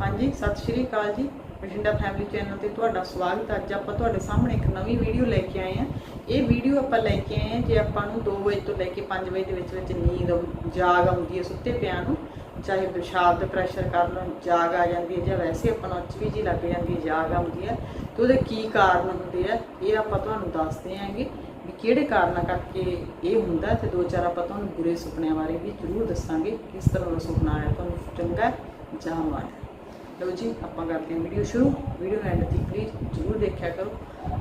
ਹਾਂਜੀ, ਸਤਿ ਸ਼੍ਰੀ ਅਕਾਲ ਜੀ। ਬਠਿੰਡਾ ਫੈਮਿਲੀ ਚੈਨਲ ਤੇ ਤੁਹਾਡਾ ਸਵਾਗਤ ਹੈ। ਅੱਜ ਆਪਾਂ ਤੁਹਾਡੇ ਸਾਹਮਣੇ ਇੱਕ ਨਵੀਂ ਵੀਡੀਓ ਲੈ ਕੇ ਆਏ ਹਾਂ। ਇਹ ਵੀਡੀਓ ਆਪਾਂ ਲੈ ਕੇ ਆਏ ਹਾਂ ਜੇ ਆਪਾਂ ਨੂੰ 2 ਵਜੇ ਤੋਂ ਲੈ ਕੇ 5 ਵਜੇ ਦੇ ਵਿੱਚ ਵਿੱਚ ਨੀਂਦ ਆਉ- ਜਾਗ ਆਉਂਦੀ ਹੈ ਸੁੱਤੇ ਪਿਆ ਨੂੰ, ਚਾਹੇ ਪਿਸ਼ਾਬ ਦਾ ਪ੍ਰੈਸ਼ਰ ਕਾਰਨ ਜਾਗ ਆ ਜਾਂਦੀ ਹੈ ਜਾਂ ਵੈਸੇ ਆਪਾਂ ਨੂੰ ਅਚਵੀ ਜੀ ਲੱਗ ਜਾਂਦੀ ਹੈ, ਜਾਗ ਆਉਂਦੀ ਹੈ, ਤੇ ਉਹਦੇ ਕੀ ਕਾਰਨ ਹੁੰਦੇ ਆ, ਇਹ ਆਪਾਂ ਤੁਹਾਨੂੰ ਦੱਸਦੇ ਆਂਗੇ ਵੀ ਕਿਹੜੇ ਕਾਰਨਾਂ ਕਰਕੇ ਇਹ ਹੁੰਦਾ ਤੇ ਦੋ ਚਾਰ ਆਪਾਂ ਤੁਹਾਨੂੰ ਬੁਰੇ ਸੁਪਨਿਆਂ ਬਾਰੇ ਵੀ ਜ਼ਰੂਰ ਦੱਸਾਂਗੇ, ਕਿਸ ਤਰ੍ਹਾਂ ਦਾ ਸੁਪਨਾ ਆਇਆ ਤੁਹਾਨੂੰ ਚੰਗਾ ਜਾਂ ਮਾੜਾ। ਲਓ ਜੀ, ਆਪਾਂ ਕਰਦੇ ਹਾਂ ਵੀਡੀਓ ਸ਼ੁਰੂ। ਵੀਡੀਓ ਐਂਡ ਤੱਕ ਪਲੀਜ਼ ਜ਼ਰੂਰ ਦੇਖਿਆ ਕਰੋ।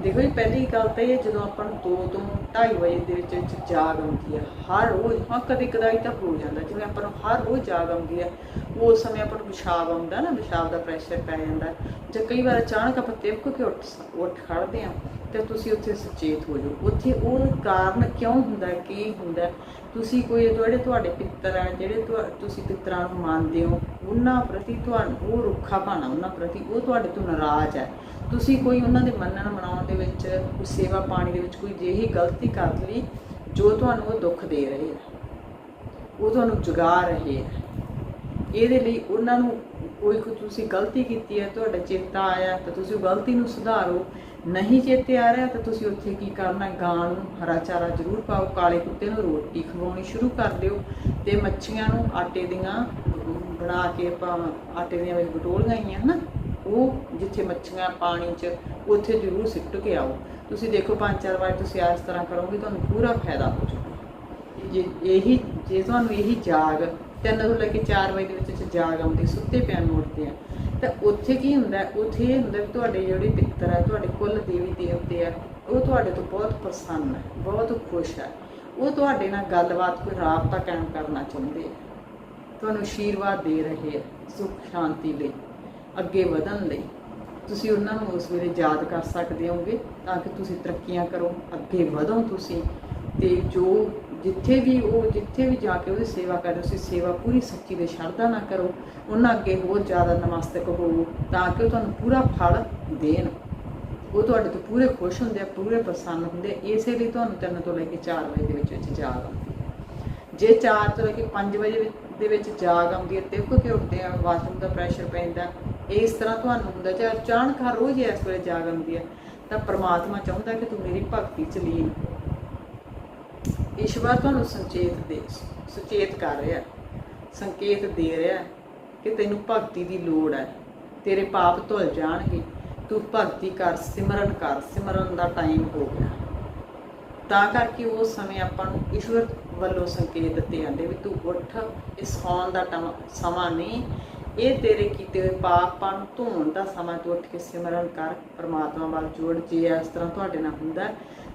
ਦੇਖੋ ਜੀ, ਪਹਿਲੀ ਗੱਲ ਤਾਂ ਇਹ ਜਦੋਂ ਆਪਾਂ ਨੂੰ 2 ਤੋਂ 2:30 ਵਜੇ ਦੇ ਵਿੱਚ ਵਿੱਚ ਜਾਗ ਆਉਂਦੀ ਹੈ, ਹਰ ਰੋਜ਼, ਹਾਂ, ਕਦੇ ਕਦਾਈ ਤਾਂ ਹੋ ਜਾਂਦਾ, ਜਿਵੇਂ ਆਪਾਂ ਨੂੰ ਹਰ ਰੋਜ਼ ਜਾਗ ਆਉਂਦੀ ਹੈ, ਉਸ ਸਮੇਂ ਆਪਾਂ ਨੂੰ ਪਿਸ਼ਾਬ ਆਉਂਦਾ ਨਾ, ਪਿਸ਼ਾਬ ਦਾ ਪ੍ਰੈਸ਼ਰ ਪੈ ਜਾਂਦਾ। ਜਾਂ ਕਈ ਵਾਰ ਅਚਾਨਕ ਆਪਾਂ ਤਿਲਕ ਕੇ ਉੱਠ ਉੱਠ ਖੜਦੇ ਹਾਂ, ਤੇ ਤੁਸੀਂ ਉੱਥੇ ਸੁਚੇਤ ਹੋ ਜਾਓ। ਉੱਥੇ ਉਹ ਕਾਰਨ ਕਿਉਂ ਹੁੰਦਾ, ਕੀ ਹੁੰਦਾ? ਤੁਸੀਂ ਕੋਈ ਜਿਹੜੇ ਤੁਹਾਡੇ ਪਿੱਤਰ ਆ, ਜਿਹੜੇ ਤੁਹਾ- ਤੁਸੀਂ ਪਿੱਤਰਾਂ ਨੂੰ ਮੰਨਦੇ ਹੋ, ਉਹਨਾਂ ਪ੍ਰਤੀ ਤੁਹਾਨੂੰ, ਉਹ ਰੁੱਖਾ ਭਾਣਾ ਉਹਨਾਂ ਪ੍ਰਤੀ, ਉਹ ਤੁਹਾਡੇ ਤੋਂ ਨਾਰਾਜ਼ ਹੈ। ਤੁਸੀਂ ਕੋਈ ਉਹਨਾਂ ਦੇ ਮੰਨਣ ਮਨਾਉਣ ਦੇ ਵਿੱਚ, ਕੋਈ ਸੇਵਾ ਪਾਣੀ ਦੇ ਵਿੱਚ ਕੋਈ ਜਿਹੀ ਗਲਤੀ ਕਰ ਲਈ, ਜੋ ਤੁਹਾਨੂੰ ਉਹ ਦੁੱਖ ਦੇ ਰਹੇ ਆ ਉਹ ਤੁਹਾਨੂੰ ਜਗਾ ਰਹੇ ਆ ਇਹਦੇ ਲਈ ਉਹਨਾਂ ਨੂੰ ਕੋਈ ਕੋਈ ਤੁਸੀਂ ਗਲਤੀ ਕੀਤੀ ਹੈ, ਤੁਹਾਡਾ ਚੇਤਾ ਆਇਆ, ਤਾਂ ਤੁਸੀਂ ਉਹ ਗਲਤੀ ਨੂੰ ਸੁਧਾਰੋ। ਨਹੀਂ ਚੇਤੇ ਆ ਰਿਹਾ ਤਾਂ ਤੁਸੀਂ ਉੱਥੇ ਕੀ ਕਰਨਾ? ਗਾਂ ਨੂੰ ਹਰਾ ਚਾਰਾ ਜ਼ਰੂਰ ਪਾਓ, ਕਾਲੇ ਕੁੱਤੇ ਨੂੰ ਰੋਟੀ ਖਵਾਉਣੀ ਸ਼ੁਰੂ ਕਰ ਦਿਓ ਤੇ ਮੱਛੀਆਂ ਨੂੰ ਆਟੇ ਦੀਆਂ ਬਣਾ ਕੇ ਆਪਾਂ ਆਟੇ ਦੀਆਂ ਵਿੱਚ ਬਟੋਲੀਆਂ ਆਈਆਂ ਹਨਾ, ਉਹ ਜਿੱਥੇ ਮੱਛੀਆਂ ਪਾਣੀ 'ਚ, ਉੱਥੇ ਜ਼ਰੂਰ ਸਿੱਟ ਕੇ ਆਓ। ਤੁਸੀਂ ਦੇਖੋ, ਪੰਜ ਚਾਰ ਵਾਰ ਤੁਸੀਂ ਇਸ ਤਰ੍ਹਾਂ ਕਰੋਗੇ, ਤੁਹਾਨੂੰ ਪੂਰਾ ਫਾਇਦਾ ਹੋ ਜਾਊਗਾ। ਜੇ ਇਹੀ, ਜੇ ਤੁਹਾਨੂੰ ਇਹੀ ਜਾਗ, ਤਿੰਨ ਤੋਂ ਲੈ ਕੇ 4 ਵਜੇ ਦੇ ਵਿੱਚ ਜਾਗ ਆਉਂਦੀ, ਸੁੱਤੇ ਪਿਆ ਨੂੰ ਉੱਠਦੇ ਆ ਤਾਂ ਉੱਥੇ ਕੀ ਹੁੰਦਾ, ਉੱਥੇ ਇਹ ਹੁੰਦਾ ਵੀ ਤੁਹਾਡੇ ਜਿਹੜੇ ਪਿੱਤਰ ਹੈ ਤੁਹਾਡੇ ਕੁੱਲ ਦੇਵੀ ਦੇਵਤੇ ਆ, ਉਹ ਤੁਹਾਡੇ ਤੋਂ ਬਹੁਤ ਪ੍ਰਸੰਨ ਹੈ ਬਹੁਤ ਖੁਸ਼ ਹੈ ਉਹ ਤੁਹਾਡੇ ਨਾਲ ਗੱਲਬਾਤ, ਕੋਈ ਰਾਬਤਾ ਕਾਇਮ ਕਰਨਾ ਚਾਹੁੰਦੇ ਆ। ਤੁਹਾਨੂੰ ਆਸ਼ੀਰਵਾਦ ਦੇ ਰਹੇ ਆ, ਸੁਖ ਸ਼ਾਂਤੀ ਲਈ, ਅੱਗੇ ਵਧਣ ਲਈ। ਤੁਸੀਂ ਉਹਨਾਂ ਨੂੰ ਉਸ ਵੇਲੇ ਯਾਦ ਕਰ ਸਕਦੇ ਹੋਗੇ ਤਾਂ ਕਿ ਤੁਸੀਂ ਤਰੱਕੀਆਂ ਕਰੋ, ਅੱਗੇ ਵਧੋ ਤੁਸੀਂ ਤੇ ਜੋ ਜਿੱਥੇ ਵੀ ਉਹ, ਜਿੱਥੇ ਵੀ ਜਾ ਕੇ ਉਹਦੀ ਸੇਵਾ ਕਰਦੇ ਤੁਸੀਂ ਸੇਵਾ ਪੂਰੀ ਸੱਚੀ ਦੇ ਸ਼ਰਧਾ ਨਾ ਕਰੋ। ਉਹਨਾਂ ਅੱਗੇ ਹੋਰ ਜ਼ਿਆਦਾ ਨਮਸਤਕ ਹੋਵੋ ਤਾਂ ਕਿ ਉਹ ਤੁਹਾਨੂੰ ਪੂਰਾ ਫਲ ਦੇਣ। ਉਹ ਤੁਹਾਡੇ ਤੋਂ ਪੂਰੇ ਖੁਸ਼ ਹੁੰਦੇ ਆ, ਪੂਰੇ ਪ੍ਰਸੰਨ ਹੁੰਦੇ ਆ। ਇਸੇ ਲਈ ਤੁਹਾਨੂੰ ਤਿੰਨ ਤੋਂ ਲੈ ਕੇ 4 ਵਜੇ ਦੇ ਵਿੱਚ ਵਿੱਚ ਜਾਗ ਆਉਂਦੀ ਹੈ। ਜੇ 4 ਤੋਂ ਲੈ ਕੇ 5 ਵਜੇ ਦੇ ਵਿੱਚ ਜਾਗ ਆਉਂਦੀ ਹੈ ਤੇ ਕਿਉਂਕਿ ਉੱਠਦੇ ਆ ਵਾਸ਼ਰੂਮ ਦਾ ਪ੍ਰੈਸ਼ਰ ਪੈਂਦਾ। ਇਸ ਤਰ੍ਹਾਂ ਤੁਹਾਨੂੰ ਹੁੰਦਾ, ਜੇ ਅਚਾਨਕ ਹਰ ਰੋਜ਼ ਇਸ ਵੇਲੇ ਜਾਗ ਆਉਂਦੀ ਹੈ, ਤਾਂ ਪ੍ਰਮਾਤਮਾ ਚਾਹੁੰਦਾ ਕਿ ਤੂੰ ਮੇਰੀ ਭਗਤੀ ਚ ਲੀਨ ਈਸ਼ਵਰ ਤੁਹਾਨੂੰ ਸੰਚੇਤ ਦੇ, ਸੁਚੇਤ ਕਰ ਰਿਹਾ, ਸੰਕੇਤ ਦੇ ਰਿਹਾ ਕਿ ਤੈਨੂੰ ਭਗਤੀ ਦੀ ਲੋੜ ਹੈ। ਤੇਰੇ ਪਾਪ ਧੁਲ ਜਾਣਗੇ, ਤੂੰ ਭਗਤੀ ਕਰ, ਸਿਮਰਨ ਕਰ, ਸਿਮਰਨ ਦਾ ਟਾਈਮ ਹੋ ਗਿਆ। ਤਾਂ ਕਰਕੇ ਉਸ ਸਮੇਂ ਆਪਾਂ ਨੂੰ ਈਸ਼ਵਰ ਵੱਲੋਂ ਸੰਕੇਤ ਦਿੱਤੇ ਜਾਂਦੇ ਵੀ ਤੂੰ ਉੱਠ, ਇਹ ਸੌਣ ਦਾ ਸਮਾਂ ਨਹੀਂ। ਇਹ ਤੇਰੇ ਕੀਤੇ ਹੋਏ ਪਾਪਾਂ ਨੂੰ ਧੋਣ ਦਾ ਸਮਾਂ ਤੂੰ ਉੱਠ ਕੇ ਸਿਮਰਨ ਕਰ, ਪ੍ਰਮਾਤਮਾ ਵੱਲ ਜੋੜ, ਜੇ ਇਸ ਤਰ੍ਹਾਂ ਤੁਹਾਡੇ ਨਾਲ ਹੁੰਦਾ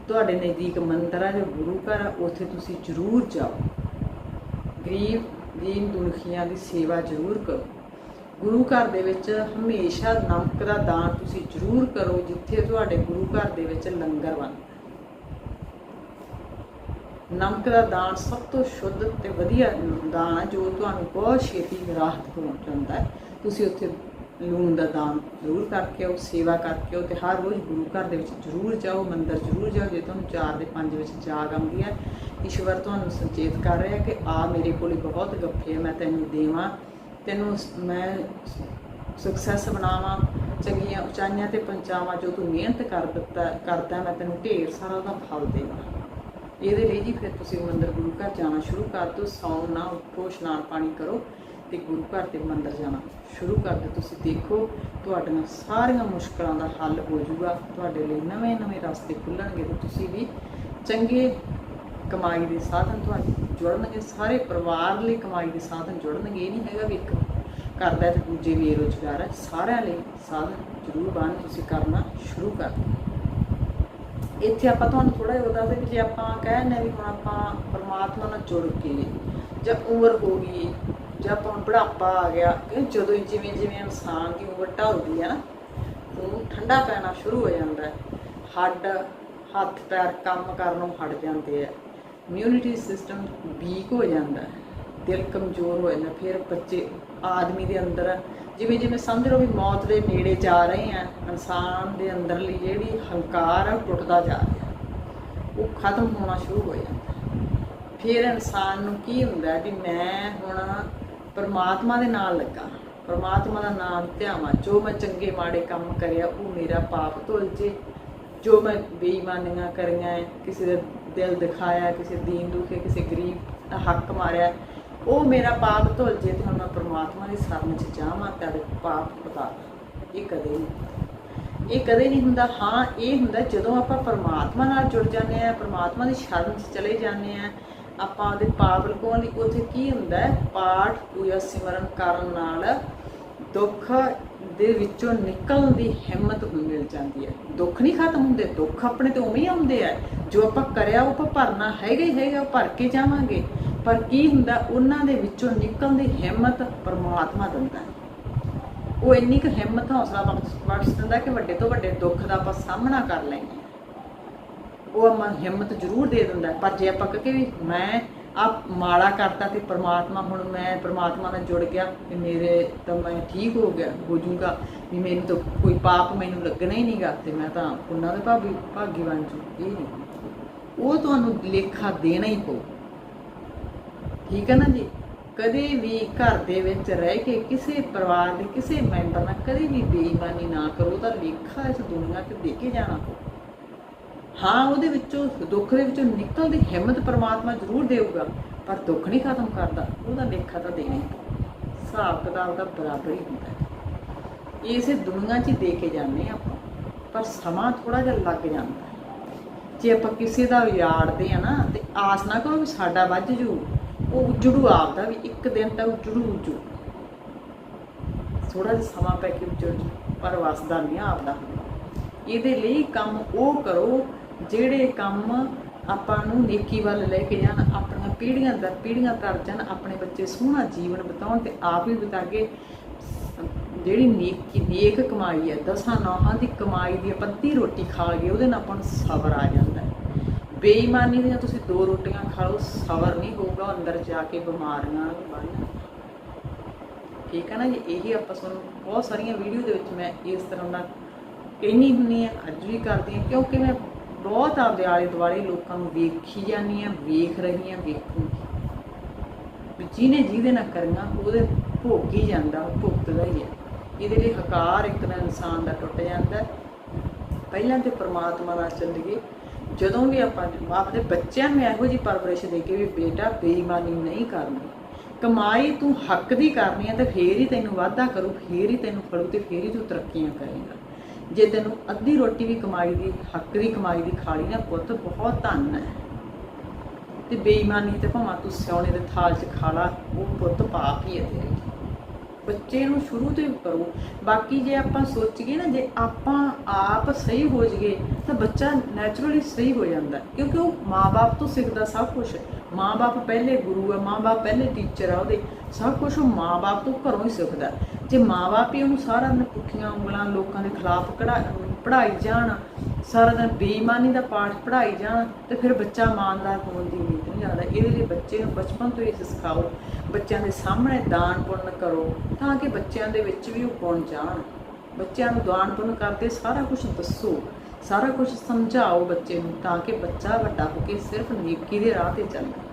ਤੁਹਾਡੇ ਨਜ਼ਦੀਕ ਮੰਦਰ ਹੈ ਜੋ ਗੁਰੂ ਘਰ ਹੈ, ਉੱਥੇ ਤੁਸੀਂ ਜ਼ਰੂਰ ਜਾਓ। ਗਰੀਬ ਦੀਨ ਦੁਖੀਆਂ ਦੀ ਸੇਵਾ ਜ਼ਰੂਰ ਕਰੋ। ਗੁਰੂ ਘਰ ਦੇ ਵਿੱਚ ਹਮੇਸ਼ਾ ਨਮਕ ਦਾ ਦਾਨ ਤੁਸੀਂ ਜ਼ਰੂਰ ਕਰੋ ਜਿੱਥੇ ਤੁਹਾਡੇ ਗੁਰੂ ਘਰ ਦੇ ਵਿੱਚ ਲੰਗਰ ਬਣਦਾ ਨਮਕ ਦਾ ਦਾਨ ਸਭ ਤੋਂ ਸ਼ੁੱਧ ਤੇ ਵਧੀਆ ਦਾਨ ਹੈ ਜੋ ਤੁਹਾਨੂੰ ਬਹੁਤ ਛੇਤੀ ਰਾਹਤ ਪਹੁੰਚਾਉਂਦਾ ਹੈ। ਤੁਸੀਂ ਉੱਥੇ ਲੂਣ ਦਾ ਦਾਨ ਜ਼ਰੂਰ ਕਰਕੇ ਆਓ, ਸੇਵਾ ਕਰਕੇ ਆਓ ਤੇ ਹਰ ਰੋਜ਼ ਗੁਰੂ ਘਰ ਦੇ ਵਿੱਚ ਜ਼ਰੂਰ ਜਾਓ, ਮੰਦਰ ਜ਼ਰੂਰ ਜਾਓ, ਜੇ ਤੁਹਾਨੂੰ 4 ਦੇ 5 ਵਿੱਚ ਜਾਗ ਆਉਂਦੀ ਹੈ। ਈਸ਼ਵਰ ਤੁਹਾਨੂੰ ਸੰਚੇਤ ਕਰ ਰਿਹਾ ਕਿ ਆ ਮੇਰੇ ਕੋਲ ਬਹੁਤ ਗੱਫੇ ਹੈ, ਮੈਂ ਤੈਨੂੰ ਦੇਵਾਂ, ਤੈਨੂੰ ਮੈਂ ਸਕਸੈਸ ਬਣਾਵਾਂ, ਚੰਗੀਆਂ ਉਚਾਈਆਂ ਤੇ ਪਹੁੰਚਾਵਾਂ, ਜੋ ਤੂੰ ਮਿਹਨਤ ਕਰ ਦਿੱਤਾ, ਕਰਦਾ ਮੈਂ ਤੈਨੂੰ ਢੇਰ ਸਾਰਾ ਉਹਦਾ ਫਲ ਦੇਵਾਂ। ਇਹਦੇ ਲਈ ਜੀ ਫਿਰ ਤੁਸੀਂ ਮੰਦਰ ਗੁਰੂ ਘਰ ਜਾਣਾ ਸ਼ੁਰੂ ਕਰ ਦਿਓ ਸੌਣ ਨਾ ਉੱਠੋ, ਇਸ਼ਨਾਨ ਪਾਣੀ ਕਰੋ ਤੇ ਗੁਰੂ ਘਰ ਦੇ ਮੰਦਰ ਜਾਣਾ ਸ਼ੁਰੂ ਕਰ ਦਿਓ। ਤੁਸੀਂ ਦੇਖੋ, ਤੁਹਾਡੀਆਂ ਸਾਰੀਆਂ ਮੁਸ਼ਕਲਾਂ ਦਾ ਹੱਲ ਹੋ ਜਾਊਗਾ। ਤੁਹਾਡੇ ਲਈ ਨਵੇਂ-ਨਵੇਂ ਰਸਤੇ ਖੁੱਲਣਗੇ ਤੇ ਤੁਸੀਂ ਵੀ ਚੰਗੇ ਕਮਾਈ ਦੇ ਸਾਧਨ ਤੁਹਾਡੇ ਜੁੜਨਗੇ। ਸਾਰੇ ਪਰਿਵਾਰ ਲਈ ਕਮਾਈ ਦੇ ਸਾਧਨ ਜੁੜਨਗੇ। ਇਹ ਨਹੀਂ ਹੈਗਾ ਵੀ ਇੱਕ ਕਰਦਾ ਤੇ ਦੂਜੇ ਵੀ ਬੇਰੁਜ਼ਗਾਰ ਹੈ। ਸਾਰਿਆਂ ਲਈ ਸਾਧਨ ਜ਼ਰੂਰ ਬਣ, ਤੁਸੀਂ ਕਰਨਾ ਸ਼ੁਰੂ ਕਰ ਇੱਥੇ ਆਪਾਂ ਤੁਹਾਨੂੰ ਥੋੜਾ ਜਿਹਾ ਦੱਸਦੇ ਕਿ ਜੇ ਆਪਾਂ ਕਹਿੰਦੇ ਵੀ ਹੁਣ ਆਪਾਂ ਪਰਮਾਤਮਾ ਨਾਲ ਜੁੜ ਕੇ ਜਾਂ ਉਮਰ ਹੋ ਗਈ ਜਾਂ ਆਪਾਂ ਹੁਣ ਬੁਢਾਪਾ ਆ ਗਿਆ ਕਿ ਜਦੋਂ ਜਿਵੇਂ ਜਿਵੇਂ ਇਨਸਾਨ ਦੀ ਉਮਰ ਢਲਦੀ ਹੈ ਨਾ, ਉਹਨੂੰ ਠੰਡਾ ਪੈਣਾ ਸ਼ੁਰੂ ਹੋ ਜਾਂਦਾ ਹੈ। ਹੱਡ, ਹੱਥ, ਪੈਰ ਕੰਮ ਕਰਨੋਂ ਹਟ ਜਾਂਦੇ ਆ। ਇਮਿਊਨਿਟੀ ਸਿਸਟਮ ਵੀਕ ਹੋ ਜਾਂਦਾ ਹੈ। ਦਿਲ ਕਮਜ਼ੋਰ ਹੋ ਜਾਂਦਾ ਫਿਰ ਬੱਚੇ, ਆਦਮੀ ਦੇ ਅੰਦਰ ਜਿਵੇਂ ਜਿਵੇਂ ਸਮਝ ਲਓ ਵੀ ਮੌਤ ਦੇ ਨੇੜੇ ਜਾ ਰਹੇ ਆ, ਇਨਸਾਨ ਦੇ ਅੰਦਰਲੀ ਜਿਹੜੀ ਹੰਕਾਰ ਆ ਉਹ ਟੁੱਟਦਾ ਜਾ ਰਿਹਾ ਉਹ ਖਤਮ ਹੋਣਾ ਸ਼ੁਰੂ ਹੋ ਜਾਂਦਾ ਫਿਰ ਇਨਸਾਨ ਨੂੰ ਕੀ ਹੁੰਦਾ ਵੀ ਮੈਂ ਹੁਣ ਪਰਮਾਤਮਾ ਦੇ ਨਾਲ ਲੱਗਾ। ਪਰਮਾਤਮਾ ਦਾ ਨਾਮ ਧਿਆਵਾਂ। ਜੋ ਮੈਂ ਚੰਗੇ ਮਾੜੇ ਕੰਮ ਕਰਿਆ, ਉਹ ਮੇਰਾ ਪਾਪ ਧੁੱਲ ਜੇ। ਜੋ ਮੈਂ ਬੇਈਮਾਨੀਆਂ ਕਰੀਆਂ, ਕਿਸੇ ਦਾ ਦਿਲ ਦਿਖਾਇਆ, ਕਿਸੇ ਦੀਨ ਦੁਖੇ, ਕਿਸੇ ਗਰੀਬ ਦਾ ਹੱਕ ਮਾਰਿਆ, ਉਹ ਮੇਰਾ ਪਾਪ ਧੁੱਲ ਜੇ ਤੇ ਹੁਣ ਮੈਂ ਪਰਮਾਤਮਾ ਦੀ ਸ਼ਰਨ 'ਚ ਜਾਵਾਂ, ਤੇ ਪਾਪ ਪਤਾ ਇਹ ਕਦੇ ਨਹੀਂ ਇਹ ਕਦੇ ਨਹੀਂ ਹੁੰਦਾ। ਹਾਂ, ਇਹ ਹੁੰਦਾ ਜਦੋਂ ਆਪਾਂ ਪਰਮਾਤਮਾ ਨਾਲ ਜੁੜ ਜਾਂਦੇ ਆ ਪਰਮਾਤਮਾ ਦੀ ਸ਼ਰਨ 'ਚ ਚਲੇ ਜਾਂਦੇ ਆ ਆਪਾਂ ਉਹਦੇ ਪਾਪ ਲਗਾਉਣ ਲਈ ਉੱਥੇ ਕੀ ਹੁੰਦਾ ਪਾਠ ਪੂਜਾ ਸਿਮਰਨ ਕਰਨ ਨਾਲ ਦੁੱਖ ਦੇ ਵਿੱਚੋਂ ਨਿਕਲਣ ਦੀ ਹਿੰਮਤ ਮਿਲ ਜਾਂਦੀ ਹੈ। ਦੁੱਖ ਨਹੀਂ ਖਤਮ ਹੁੰਦੇ, ਦੁੱਖ ਆਪਣੇ ਤੇ ਉਵੇਂ ਹੀ ਆਉਂਦੇ ਆ ਜੋ ਆਪਾਂ ਕਰਿਆ, ਉਹ ਆਪਾਂ ਭਰਨਾ ਹੈਗਾ ਹੀ ਹੈਗਾ, ਉਹ ਭਰ ਕੇ ਜਾਵਾਂਗੇ। ਪਰ ਕੀ ਹੁੰਦਾ, ਉਹਨਾਂ ਦੇ ਵਿੱਚੋਂ ਨਿਕਲਣ ਦੀ ਹਿੰਮਤ ਪਰਮਾਤਮਾ ਦਿੰਦਾ ਉਹ ਇੰਨੀ ਕੁ ਹਿੰਮਤ ਹੌਸਲਾ ਬਖਸ਼ ਬਖਸ਼ ਦਿੰਦਾ ਕਿ ਵੱਡੇ ਤੋਂ ਵੱਡੇ ਦੁੱਖ ਦਾ ਆਪਾਂ ਸਾਹਮਣਾ ਕਰ ਲੈਂਦੇ ਉਹ ਆਪਾਂ ਹਿੰਮਤ ਜ਼ਰੂਰ ਦੇ ਦਿੰਦਾ ਪਰ ਜੇ ਆਪਾਂ ਕਹੇ ਵੀ ਮੈਂ ਆ ਮਾੜਾ ਕਰਤਾ ਤੇ ਪ੍ਰਮਾਤਮਾ ਹੁਣ ਮੈਂ ਪ੍ਰਮਾਤਮਾ ਨਾਲ ਜੁੜ ਗਿਆ ਕਿ ਮੇਰੇ ਤਾਂ ਮੈਂ ਠੀਕ ਹੋ ਗਿਆ, ਹੋ ਜਾਊਗਾ। ਵੀ ਮੈਨੂੰ ਤਾਂ ਕੋਈ ਪਾਪ ਮੈਨੂੰ ਲੱਗਣਾ ਹੀ ਨਹੀਂਗਾ ਤੇ ਮੈਂ ਤਾਂ ਉਹਨਾਂ ਦੇ ਭਾਗੀ ਭਾਗੀ ਬਣ ਜੂ, ਇਹ ਨਹੀਂ। ਉਹ ਤੁਹਾਨੂੰ ਲੇਖਾ ਦੇਣਾ ਹੀ ਪਊ। ਠੀਕ ਹੈ ਨਾ ਜੀ? ਕਦੇ ਵੀ ਘਰ ਦੇ ਵਿੱਚ ਰਹਿ ਕੇ ਕਿਸੇ ਪਰਿਵਾਰ ਦੇ ਕਿਸੇ ਮੈਂਬਰ ਨਾਲ ਕਦੇ ਵੀ ਬੇਈਮਾਨੀ ਨਾ ਕਰੋ ਤਾਂ ਲੇਖਾ ਇਸ ਦੁਨੀਆ ਤੇ ਦੇ ਕੇ ਜਾਣਾ ਪਊ। ਹਾਂ, ਉਹਦੇ ਵਿੱਚੋਂ, ਦੁੱਖ ਦੇ ਵਿੱਚੋਂ ਨਿਕਲਣ ਦੀ ਹਿੰਮਤ ਪਰਮਾਤਮਾ ਜ਼ਰੂਰ ਦੇਊਗਾ, ਪਰ ਦੁੱਖ ਨਹੀਂ ਖਤਮ ਕਰਦਾ, ਉਹਦਾ ਲੇਖਾ ਤਾਂ ਦੇਣਾ ਹੀ ਹਿਸਾਬ ਕਿਤਾਬ ਦਾ ਬਰਾਬਰ ਹੀ ਹੁੰਦਾ ਇਸੇ ਦੁਨੀਆ 'ਚ ਦੇ ਕੇ ਜਾਂਦੇ ਆਪਾਂ, ਪਰ ਸਮਾਂ ਥੋੜਾ ਜਿਹਾ ਲੱਗ ਜਾਂਦਾ ਜੇ ਆਪਾਂ ਕਿਸੇ ਦਾ ਵਿਆੜਦੇ ਆ ਨਾ, ਤੇ ਆਸ ਨਾ ਕਰੋ ਵੀ ਸਾਡਾ ਵੱਜ ਜੂ, ਉਹ ਉਜੜੂ ਆਪਦਾ ਵੀ, ਇੱਕ ਦਿਨ ਤਾਂ ਉਜੜੂ ਉਜੜੂ। ਥੋੜਾ ਜਿਹਾ ਸਮਾਂ ਪੈ ਕੇ ਉਜੜ ਜੂ, ਪਰ ਵਸਦਾ ਨਹੀਂ ਆਪਦਾ। ਇਹਦੇ ਲਈ ਕੰਮ ਉਹ ਕਰੋ ਜਿਹੜੇ ਕੰਮ ਆਪਾਂ ਨੂੰ ਨੇਕੀ ਵੱਲ ਲੈ ਕੇ ਜਾਣ, ਆਪਣੀਆਂ ਪੀੜ੍ਹੀਆਂ ਦਰ ਪੀੜ੍ਹੀਆਂ ਤਰ ਜਾਣ, ਆਪਣੇ ਬੱਚੇ ਸੋਹਣਾ ਜੀਵਨ ਬਿਤਾਉਣ ਤੇ ਆਪ ਵੀ ਬਿਤਾ ਜਿਹੜੀ ਨੇਕੀ, ਨੇਕ ਕਮਾਈ ਹੈ, ਦਸਾਂ ਨੌਹਾਂ ਦੀ ਕਮਾਈ ਦੀ ਪੱਤੀ ਰੋਟੀ ਖਾ ਲਈਏ ਉਹਦੇ ਨਾਲ ਆਪਾਂ ਨੂੰ ਸਬਰ ਆ ਜਾਂਦਾ ਹੈ। ਬੇਈਮਾਨੀ ਦੀਆਂ ਤੁਸੀਂ ਦੋ ਰੋਟੀਆਂ ਖਾ ਲਓ, ਸਬਰ ਨਹੀਂ ਹੋਊਗਾ, ਉਹ ਅੰਦਰ ਜਾ ਕੇ ਬਿਮਾਰੀਆਂ ਬਣ ਠੀਕ ਹੈ ਨਾ ਜੀ? ਇਹੀ ਆਪਾਂ ਤੁਹਾਨੂੰ ਬਹੁਤ ਸਾਰੀਆਂ ਵੀਡੀਓ ਦੇ ਵਿੱਚ ਮੈਂ ਇਸ ਤਰ੍ਹਾਂ ਦਾ ਕਹਿਨੀ ਹੁੰਨੀ ਆ ਅੱਜ ਵੀ ਕਰਦੀ ਆ ਕਿਉਂਕਿ ਮੈਂ ਬਹੁਤ ਆਪਦੇ ਆਲੇ ਦੁਆਲੇ ਲੋਕਾਂ ਨੂੰ ਵੇਖੀ ਜਾਂਦੀ ਆ, ਵੇਖ ਰਹੀ ਆ, ਵੇਖੂਗੀ। ਵੀ ਜਿਹਨੇ ਜਿਹਦੇ ਨਾਲ ਕਰੀਆਂ, ਉਹਦੇ ਭੋਗ ਹੀ ਜਾਂਦਾ, ਉਹ ਭੁਗਤਦਾ ਹੀ ਹੈ ਇਹਦੇ ਲਈ ਹਕਾਰ ਇੱਕ ਤਰ੍ਹਾਂ ਇਨਸਾਨ ਦਾ ਟੁੱਟ ਜਾਂਦਾ ਪਹਿਲਾਂ ਤੇ ਪ੍ਰਮਾਤਮਾ ਨਾਲ ਚੱਲੀਏ। ਜਦੋਂ ਵੀ ਆਪਾਂ ਆਪਣੇ ਬੱਚਿਆਂ ਨੂੰ ਇਹੋ ਜੀ ਪਰਵਰਿਸ਼ ਦੇ ਕੇ ਵੀ ਬੇਟਾ, ਬੇਈਮਾਨੀ ਨਹੀਂ ਕਰਨੀ। ਕਮਾਈ ਤੂੰ ਹੱਕ ਦੀ ਕਰਨੀ ਹੈ ਤੇ ਫੇਰ ਹੀ ਤੈਨੂੰ ਵਾਧਾ ਕਰੂ, ਫੇਰ ਹੀ ਤੈਨੂੰ ਫੜੂ ਤੇ ਫੇਰ ਹੀ ਤੂੰ ਤਰੱਕੀਆਂ ਕਰੇਗਾ। ਜੇ ਤੈਨੂੰ ਅੱਧੀ ਰੋਟੀ ਵੀ ਕਮਾਈ ਦੀ, ਹੱਕ ਦੀ ਕਮਾਈ ਦੀ ਖਾ ਲਈ ਨਾ ਪੁੱਤ, ਬਹੁਤ ਧੰਨ ਹੈ। ਤੇ ਬੇਈਮਾਨੀ ਤੇ ਭਾਵੇਂ ਤੂੰ ਸਿਆਉਣੇ ਦੇ ਥਾਲ 'ਚ ਖਾ ਲਾ, ਉਹ ਪੁੱਤ ਪਾਪ ਹੀ ਹੈ ਤੇਰੇ। ਬੱਚੇ ਨੂੰ ਸ਼ੁਰੂ ਤੋਂ ਹੀ ਕਰੋ। ਬਾਕੀ ਜੇ ਆਪਾਂ ਸੋਚੀਏ ਨਾ, ਜੇ ਆਪਾਂ ਆਪ ਸਹੀ ਹੋ ਜਾਈਏ, ਤਾਂ ਬੱਚਾ ਨੈਚੁਰਲੀ ਸਹੀ ਹੋ ਜਾਂਦਾ ਕਿਉਂਕਿ ਉਹ ਮਾਪੇ ਤੋਂ ਸਿੱਖਦਾ ਸਭ ਕੁਝ ਮਾਪੇ ਪਹਿਲੇ ਗੁਰੂ ਹੈ ਮਾਪੇ ਪਹਿਲੇ ਟੀਚਰ ਆ ਉਹਦੇ। ਸਭ ਕੁਝ ਉਹ ਮਾਪੇ ਤੋਂ ਘਰੋਂ ਹੀ ਸਿੱਖਦਾ ਜੇ ਮਾਪੇ ਹੀ ਉਹਨੂੰ ਸਾਰਾ ਦਿਨ ਪੁੱਠੀਆਂ ਉਂਗਲਾਂ ਲੋਕਾਂ ਦੇ ਖਿਲਾਫ ਕਢਾ ਪੜਾਈ ਜਾਣ, ਸਾਰਾ ਦਿਨ ਬੇਈਮਾਨੀ ਦਾ ਪਾਠ ਪੜਾਈ ਜਾਣ, ਤੇ ਫਿਰ ਬੱਚਾ ਇਮਾਨਦਾਰ ਹੋਣ ਦੀ ਉਮੀਦ ਨਹੀਂ ਕਰਦਾ ਇਹਦੇ ਲਈ ਬੱਚੇ ਨੂੰ ਬਚਪਨ ਤੋਂ ਹੀ ਸਿਖਾਓ, ਬੱਚਿਆਂ ਦੇ ਸਾਹਮਣੇ ਦਾਨ ਪੁੰਨ ਕਰੋ, ਤਾਂ ਕਿ ਬੱਚਿਆਂ ਦੇ ਵਿੱਚ ਵੀ ਉਹ ਗੁਣ ਜਾਣ। ਬੱਚਿਆਂ ਨੂੰ ਦਾਨ ਪੁੰਨ ਕਰਦੇ ਸਾਰਾ ਕੁਝ ਦੱਸੋ, ਸਾਰਾ ਕੁਝ ਸਮਝਾਓ ਬੱਚੇ ਨੂੰ, ਤਾਂ ਕਿ ਬੱਚਾ ਵੱਡਾ ਹੋ ਕੇ ਸਿਰਫ ਨੇਕੀ ਦੇ ਰਾਹ ਤੇ ਚੱਲੇ।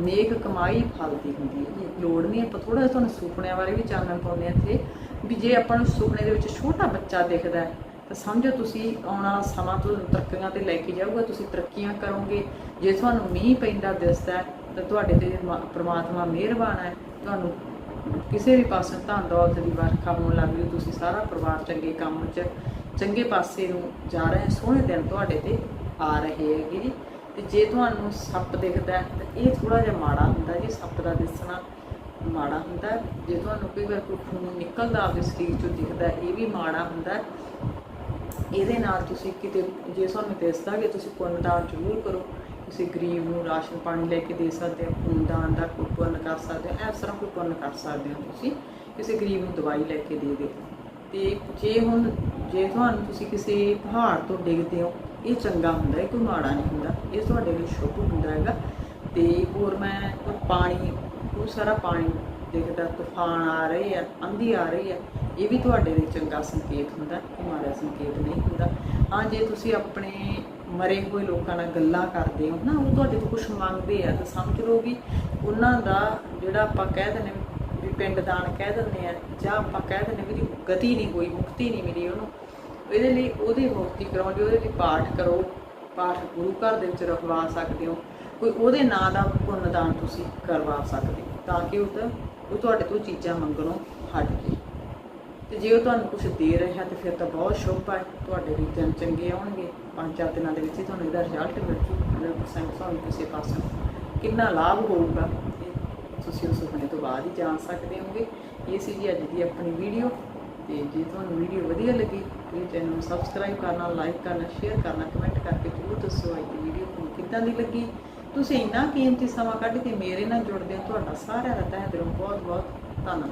ਨੇਕ ਕਮਾਈ ਫਲਦੀ ਹੁੰਦੀ ਹੈ। ਜੀ ਲੋੜ ਨਹੀਂ, ਆਪਾਂ ਥੋੜਾ ਜਿਹਾ ਤੁਹਾਨੂੰ ਸੁਪਨਿਆਂ ਬਾਰੇ ਵੀ ਚਾਨਣ ਪਾਉਂਦੇ ਹਾਂ ਇੱਥੇ ਵੀ ਜੇ ਆਪਾਂ ਨੂੰ ਸੁਪਨੇ ਦੇ ਵਿੱਚ ਛੋਟਾ ਬੱਚਾ ਦਿਖਦਾ ਹੈ, ਤਾਂ ਸਮਝੋ ਤੁਸੀਂ ਆਉਣ ਵਾਲਾ ਸਮਾਂ ਤੁਹਾਨੂੰ ਤਰੱਕੀਆਂ ਤੇ ਲੈ ਕੇ ਜਾਊਗਾ, ਤੁਸੀਂ ਤਰੱਕੀਆਂ ਕਰੋਗੇ। ਜੇ ਤੁਹਾਨੂੰ ਮੀਂਹ ਪੈਂਦਾ, ਦਿਸਦਾ ਹੈ, ਤਾਂ ਤੁਹਾਡੇ ਤੇ ਮ- ਪ੍ਰਮਾਤਮਾ ਮਿਹਰਬਾਨ ਹੈ। ਤੁਹਾਨੂੰ ਕਿਸੇ ਵੀ ਪਾਸੇ ਧਨ ਦੌਲਤ ਦੀ ਵਰਖਾ ਹੋਣ ਲੱਗ ਗਈ, ਤੁਸੀਂ ਸਾਰਾ ਪਰਿਵਾਰ ਚੰਗੇ ਕੰਮ 'ਚ, ਚੰਗੇ ਪਾਸੇ ਨੂੰ ਜਾ ਰਹੇ, ਸੋਹਣੇ ਦਿਨ ਤੁਹਾਡੇ ਤੇ ਆ ਰਹੇ ਹੈਗੇ। ਜੀ ਤੇ ਜੇ ਤੁਹਾਨੂੰ ਸੱਪ ਦਿਖਦਾ ਤਾਂ ਇਹ ਥੋੜਾ ਜਿਹਾ ਮਾੜਾ ਹੁੰਦਾ ਜੀ, ਸੱਪ ਦਾ ਦਿਸਣਾ ਮਾੜਾ ਹੁੰਦਾ ਜੇ ਤੁਹਾਨੂੰ ਕੋਈ ਵਾਰ ਕੋਈ ਖੂਨ ਨਿਕਲਦਾ ਆਪਦੇ ਸਰੀਰ ਚੋਂ ਦਿਖਦਾ ਇਹ ਵੀ ਮਾੜਾ ਹੁੰਦਾ ਇਹਦੇ ਨਾਲ ਤੁਸੀਂ ਕਿਤੇ, ਜੇ ਤੁਹਾਨੂੰ ਦਿਸਦਾ ਕਿ ਤੁਸੀਂ ਪੁੰਨ ਜ਼ਰੂਰ ਕਰੋ ਕਿਸੇ ਗਰੀਬ ਨੂੰ ਰਾਸ਼ਨ ਪਾਣੀ ਲੈ ਕੇ ਦੇ ਸਕਦੇ ਹੋ ਖੂਨ ਦਾ ਕੋਈ ਪੁੰਨ ਕਰ ਸਕਦੇ ਹੋ, ਇਸ ਤਰ੍ਹਾਂ ਕੋਈ ਪੁੰਨ ਕਰ ਸਕਦੇ ਹੋ ਤੁਸੀਂ, ਕਿਸੇ ਗਰੀਬ ਨੂੰ ਦਵਾਈ ਲੈ ਕੇ ਦੇ ਦਿਓ। ਤੇ ਜੇ ਹੁਣ, ਜੇ ਤੁਹਾਨੂੰ ਤੁਸੀਂ ਕਿਸੇ ਪਹਾੜ ਤੋਂ ਡਿੱਗਦੇ ਹੋ ਇਹ ਚੰਗਾ ਹੁੰਦਾ ਹੈ ਕੋਈ ਮਾੜਾ ਨਹੀਂ ਹੁੰਦਾ, ਇਹ ਤੁਹਾਡੇ ਲਈ ਸ਼ੁਭ ਹੁੰਦਾ ਹੈਗਾ। ਤੇ ਹੋਰ ਮੈਂ ਪਾਣੀ ਉਹ ਸਾਰਾ ਪਾਣੀ ਦੇਖਦਾ, ਤੂਫਾਨ ਆ ਰਹੇ ਆ, ਆਂਧੀ ਆ ਰਹੀ ਆ, ਇਹ ਵੀ ਤੁਹਾਡੇ ਲਈ ਚੰਗਾ ਸੰਕੇਤ ਹੁੰਦਾ ਕਿ ਮਾੜਾ ਸੰਕੇਤ ਨਹੀਂ ਹੁੰਦਾ। ਹਾਂ, ਜੇ ਤੁਸੀਂ ਆਪਣੇ ਮਰੇ ਹੋਏ ਲੋਕਾਂ ਨਾਲ ਗੱਲਾਂ ਕਰਦੇ ਹੋ ਨਾ, ਉਹ ਤੁਹਾਡੇ ਤੋਂ ਕੁਝ ਮੰਗਦੇ ਆ, ਤਾਂ ਸਮਝ ਲਓ ਵੀ ਉਹਨਾਂ ਦਾ ਜਿਹੜਾ ਆਪਾਂ ਕਹਿ ਦਿੰਦੇ ਵੀ ਪਿੰਡ ਦਾਨ ਕਹਿ ਦਿੰਦੇ ਆ, ਜਾਂ ਆਪਾਂ ਕਹਿ ਦਿੰਦੇ ਵੀ ਉਹਦੀ ਗਤੀ ਨਹੀਂ ਹੋਈ, ਮੁਕਤੀ ਨਹੀਂ ਮਿਲੀ ਉਹਨੂੰ ਇਹਦੇ ਲਈ ਉਹਦੀ ਮੁਕਤੀ ਕਰਾਉਣ ਲਈ, ਉਹਦੇ ਲਈ ਪਾਠ ਕਰੋ, ਪਾਠ ਗੁਰੂ ਘਰ ਦੇ ਵਿੱਚ ਰਖਵਾ ਸਕਦੇ ਹੋ। ਕੋਈ ਉਹਦੇ ਨਾਂ ਦਾ ਪੁੰਨਦਾਨ ਤੁਸੀਂ ਕਰਵਾ ਸਕਦੇ ਹੋ, ਤਾਂ ਕਿ ਉਹ ਤਾਂ, ਉਹ ਤੁਹਾਡੇ ਤੋਂ ਚੀਜ਼ਾਂ ਮੰਗਣੋਂ ਹਟ ਜੇ। ਤੇ ਜੇ ਉਹ ਤੁਹਾਨੂੰ ਕੁਝ ਦੇ ਰਿਹਾ ਤੇ ਫਿਰ ਤਾਂ ਬਹੁਤ ਸ਼ੁਭ ਹੈ ਤੁਹਾਡੇ ਲਈ ਦਿਨ ਚੰਗੇ ਆਉਣਗੇ। ਪੰਜ ਚਾਰ ਦਿਨਾਂ ਦੇ ਵਿੱਚ ਹੀ ਤੁਹਾਨੂੰ ਇਹਦਾ ਰਿਜ਼ਲਟ ਮਿਲ ਜੂ 100% ਤੁਹਾਨੂੰ ਕਿਸੇ ਪਾਸੋਂ ਕਿੰਨਾ ਲਾਭ ਹੋਊਗਾ ਤੁਸੀਂ ਉਸ ਸੁਪਨੇ ਤੋਂ ਬਾਅਦ ਹੀ ਜਾਣ ਸਕਦੇ ਹੋਗੇ। ਇਹ ਸੀ ਜੀ ਅੱਜ ਦੀ ਆਪਣੀ ਵੀਡੀਓ ਤੇ ਜੇ ਤੁਹਾਨੂੰ ਵੀਡੀਓ ਵਧੀਆ ਲੱਗੀ ਪਲੀਜ਼ ਚੈਨਲ ਨੂੰ ਸਬਸਕ੍ਰਾਈਬ ਕਰਨਾ ਲਾਈਕ ਕਰਨਾ ਸ਼ੇਅਰ ਕਰਨਾ ਕਮੈਂਟ ਕਰਕੇ ਜ਼ਰੂਰ ਦੱਸੋ ਅੱਜ ਦੀ ਵੀਡੀਓ ਤੁਹਾਨੂੰ ਕਿੱਦਾਂ ਦੀ ਲੱਗੀ। ਤੁਸੀਂ ਇੰਨਾ ਕੀਮਤੀ ਸਮਾਂ ਕੱਢ ਕੇ ਮੇਰੇ ਨਾਲ ਜੁੜਦੇ ਹੋ, ਤੁਹਾਡਾ ਸਾਰਿਆਂ ਦਾ ਤਹਿ ਦਿਲੋਂ ਬਹੁਤ ਬਹੁਤ ਧੰਨਵਾਦ।